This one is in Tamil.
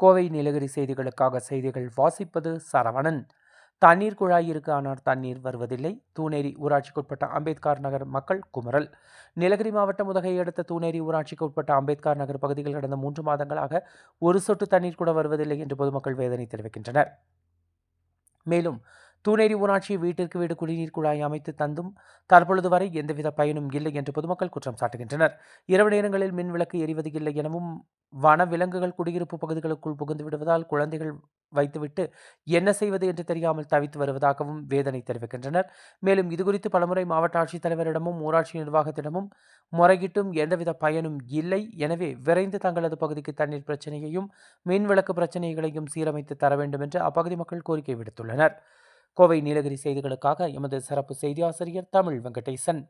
கோவை நீலகிரி செய்திகளுக்காக செய்திகள் வாசிப்பது சரவணன். தண்ணீர் குழாய் ஆனால் தண்ணீர் வருவதில்லை. தூணேரி ஊராட்சிக்குட்பட்ட அம்பேத்கர் நகர் மக்கள் குமரல். நீலகிரி மாவட்டம் உதகை அடுத்த தூணேரி ஊராட்சிக்கு உட்பட்ட அம்பேத்கர் நகர் பகுதியில் கடந்த மூன்று மாதங்களாக ஒரு சொட்டு தண்ணீர் கூட வருவதில்லை என்று பொதுமக்கள் வேதனை தெரிவிக்கின்றனர். மேலும் தூணேரி ஊராட்சி வீட்டிற்கு வீடு குடிநீர் குழாய் அமைத்து தந்தும் தற்பொழுது வரை எந்தவித பயனும் இல்லை என்று பொதுமக்கள் குற்றம் சாட்டுகின்றனர். இரவு நேரங்களில் மின் விளக்கு எரிவது இல்லை எனவும் வன விலங்குகள் குடியிருப்பு பகுதிகளுக்குள் புகுந்து விடுவதால் குழந்தைகள் வைத்துவிட்டு என்ன செய்வது என்று தெரியாமல் தவித்து வருவதாகவும் வேதனை தெரிவிக்கின்றனர். மேலும் இதுகுறித்து பலமுறை மாவட்ட ஆட்சித்தலைவரிடமும் ஊராட்சி நிர்வாகத்திடமும் முறையிட்டும் எந்தவித பயனும் இல்லை. எனவே விரைந்து தங்களது பகுதிக்கு தண்ணீர் பிரச்சனையையும் மின் விளக்கு பிரச்சனைகளையும் சீரமைத்து தர வேண்டும் என்று அப்பகுதி மக்கள் கோரிக்கை விடுத்துள்ளனர். கோவை நீலகிரி செய்திகளுக்காக எமது சிறப்பு செய்தி ஆசிரியர் தமிழ் வெங்கடேசன்.